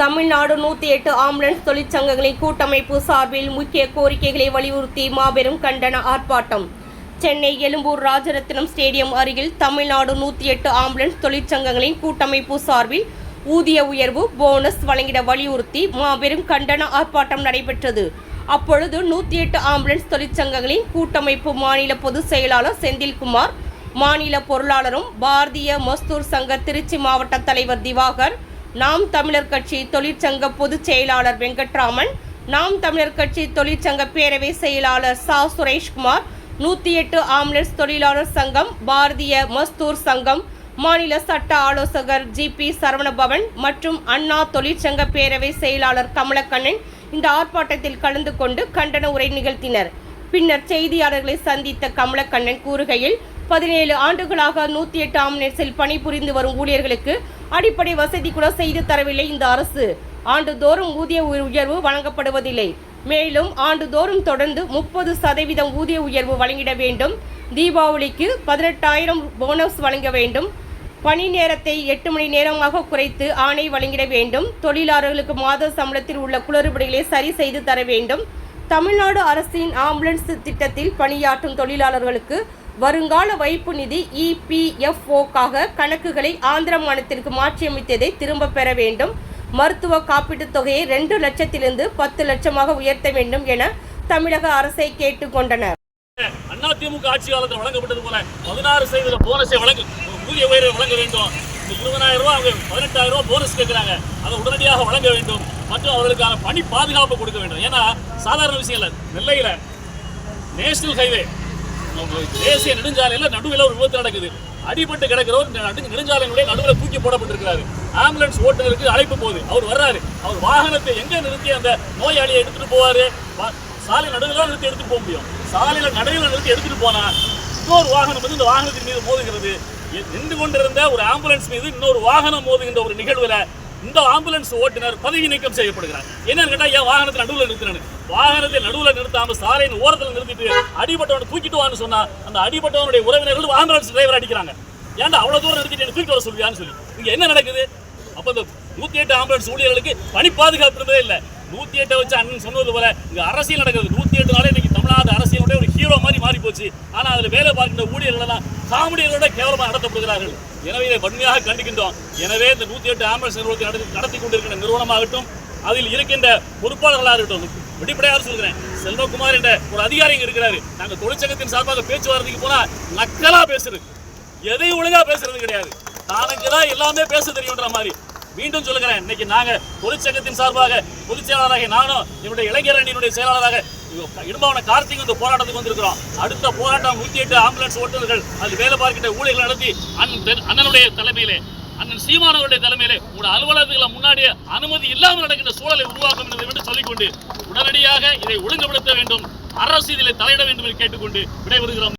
தமிழ்நாடு நூற்றி எட்டு ஆம்புலன்ஸ் தொழிற்சங்கங்களின் கூட்டமைப்பு சார்பில் முக்கிய கோரிக்கைகளை வலியுறுத்தி மாபெரும் கண்டன ஆர்ப்பாட்டம். சென்னை எழும்பூர் ராஜரத்னம் ஸ்டேடியம் அருகில் தமிழ்நாடு நூற்றி எட்டு ஆம்புலன்ஸ் தொழிற்சங்கங்களின் கூட்டமைப்பு சார்பில் ஊதிய உயர்வு போனஸ் வழங்கிட வலியுறுத்தி மாபெரும் கண்டன ஆர்ப்பாட்டம் நடைபெற்றது. அப்பொழுது நூற்றி எட்டு ஆம்புலன்ஸ் தொழிற்சங்கங்களின் கூட்டமைப்பு மாநில பொதுச் செயலாளர் செந்தில்குமார் மாநில பொருளாளரும் பாரதிய மஸ்தூர் சங்க திருச்சி மாவட்ட தலைவர் திவாகர் நாம் தமிழர் கட்சி தொழிற்சங்க பொதுச் செயலாளர் வெங்கட்ராமன் நாம் தமிழர் கட்சி தொழிற்சங்க பேரவை செயலாளர் சா. சுரேஷ்குமார் நூற்றி எட்டு ஆம்புலன்ஸ் தொழிலாளர் சங்கம் பாரதிய மஸ்தூர் சங்கம் மாநில சட்ட ஆலோசகர் ஜி. பி. சரவணபவன் மற்றும் அண்ணா தொழிற்சங்க பேரவை செயலாளர் கமலக்கண்ணன் இந்த ஆர்ப்பாட்டத்தில் கலந்து கொண்டு கண்டன உரை நிகழ்த்தினர். பின்னர் செய்தியாளர்களை சந்தித்த கமலக்கண்ணன் கூறுகையில் பதினேழு ஆண்டுகளாக நூற்றி எட்டு ஆம்புலன்ஸில் பணிபுரிந்து வரும் ஊழியர்களுக்கு அடிப்படை வசதி கூட செய்து தரவில்லை இந்த அரசு. ஆண்டுதோறும் ஊதிய உயர்வு வழங்கப்படுவதில்லை. மேலும் ஆண்டுதோறும் தொடர்ந்து முப்பது சதவீதம் ஊதிய உயர்வு வழங்கிட வேண்டும். தீபாவளிக்கு பதினெட்டாயிரம் போனஸ் வழங்க வேண்டும். பணி நேரத்தை எட்டு மணி நேரமாக குறைத்து ஆணை வழங்கிட வேண்டும். தொழிலாளர்களுக்கு மாத சம்பளத்தில் உள்ள குளறுபடிகளை சரி செய்து தர வேண்டும். தமிழ்நாடு அரசின் ஆம்புலன்ஸ் திட்டத்தில் பணியாற்றும் தொழிலாளர்களுக்கு வருங்கால வைப்பு நிதி இபிஎஃப்ஓக்காக கணக்குகளை ஆந்திர மாநிலத்திற்கு மாற்றியமைத்ததை திரும்ப பெற வேண்டும். மருத்துவ காப்பீட்டுத் தொகையை ரெண்டு லட்சத்திலிருந்து பத்து லட்சமாக உயர்த்த வேண்டும் என தமிழக அரசை கேட்டுக்கொண்டனர் அண்ணா திமுக ஆட்சி காலத்தில் வழங்கப்பட்டது போல பதினாறு சதவீத போனஸை வழங்க ஊதிய உயர்வை வழங்க வேண்டும். இந்த இருபதாயிரம் ரூபாய் அவங்க பதினெட்டாயிரம் ரூபாய் போனஸ் கேட்குறாங்க அதை உடனடியாக வழங்க வேண்டும். மற்றும் அவர்களுக்கான பணி பாதுகாப்பு கொடுக்க வேண்டும். ஏன்னா சாதாரண விஷயம் இல்லை நெல்லையில் நேஷனல் ஹைவே தேசிய நெடுஞ்சாலையில் நடுவில் ஒரு விபத்து நடக்குது. அடிபட்டு கிடக்கிறவர் நடு நடுவில் தூக்கி போடப்பட்டிருக்கிறாரு. ஆம்புலன்ஸ் ஓட்டுநருக்கு அழைப்பு போகுது. அவர் வர்றாரு. அவர் வாகனத்தை எங்க நிறுத்தி அந்த நோயாளியை எடுத்துட்டு போவாரு? சாலை நடுவில் நிறுத்தி எடுத்து போக முடியும். சாலையில நடுவில் நிறுத்தி எடுத்துட்டு போனா இன்னொரு வாகனம் வந்து இந்த வாகனத்தின் மீது மோதுகிறது. நின்று கொண்டிருந்த ஒரு ஆம்புலன்ஸ் மீது இன்னொரு வாகனம் மோதுகின்ற ஒரு நிகழ்வுல இந்த ஆம்புலன்ஸ் ஓட்டுநர் பதவி நீக்கம் செய்யப்படுகிறார். என்னன்னு கேட்டா என் வாகனத்தை நடுவில் நிறுத்தினு வாகனத்தை நடுவில் நிறுத்தாம சாலையின் ஓரத்தில் நிறுத்திட்டு அடிபட்டவனை தூக்கிட்டு வான்னு சொன்னா அந்த அடிபட்டவனுடைய உறவினர்கள் ஆம்புலன்ஸ் டிரைவர் அடிக்கிறாங்க. ஏன்டா அவ்வளவு தூரம் நிறுத்திட்டு என்ன தூக்கிட்டு வர சொல்லுவியான்னு சொல்லி. இங்க என்ன நடக்குது? அப்ப இந்த நூத்தி எட்டு ஆம்புலன்ஸ் ஊழியர்களுக்கு பணி பாதுகாப்பு இருந்ததே இல்லை. நூத்தி வச்சு அண்ணன் சொன்னது போல இங்கே அரசியல் நடக்குது நூற்றி எட்டு நாளே இன்னைக்கு தமிழ்நாடு அரசியலுடைய ஒரு ஹீரோ மாதிரி மாறி போச்சு. ஆனால் அதில் வேலை பார்க்கின்ற ஊழியர்கள் எல்லாம் கேவலமாக நடத்தப்படுகிறார்கள். எனவே இதை வன்மையாக கண்டிக்கின்றோம். எனவே இந்த நூத்தி எட்டு ஆம்புலன்ஸ் நிறுவனத்தை நடத்தி நடத்தி கொண்டிருக்கின்ற நிறுவனமாகட்டும் அதில் இருக்கின்ற பொறுப்பாளர்களாக இருக்கட்டும் வெளிப்படையாக சொல்கிறேன். செல்வகுமார் என்ற ஒரு அதிகாரி இங்கே இருக்கிறாரு. நாங்கள் தொழிற்சங்கத்தின் சார்பாக பேச்சுவார்த்தைக்கு போனால் நக்கலா பேசுறது. எதையும் ஒழுங்கா பேசுறது கிடையாது. தானுக்கு தான் எல்லாமே பேச தெரியுன்ற மாதிரி. மீண்டும் சொல்லுகிறேன். இன்னைக்கு நாங்க தொழிற்சங்கத்தின் சார்பாக பொதுச் செயலாளராக நானும் என்னுடைய இளைஞர் அணியினுடைய செயலாளராக இடும்பாவன கார்த்திக் வந்து போராட்டத்துக்கு வந்திருக்கிறோம். அடுத்த போராட்டம் நூத்தி எட்டு ஆம்புலன்ஸ் ஓட்டுநர்கள் அது வேலை பார்க்கின்ற ஊழியர்கள் நடத்தி அண்ணனுடைய தலைமையிலே அண்ணன் சீமானவருடைய தலைமையிலே உங்களுடைய அலுவலகத்துக்கு முன்னாடியே அனுமதி இல்லாமல் நடக்கின்ற சூழலை உருவாக்கும் என்று சொல்லிக்கொண்டு உடனடியாக இதை ஒழுங்குபடுத்த வேண்டும் அரசு இதில் தலையிட வேண்டும் என்று கேட்டுக்கொண்டு விடைபெறுகிறோம்.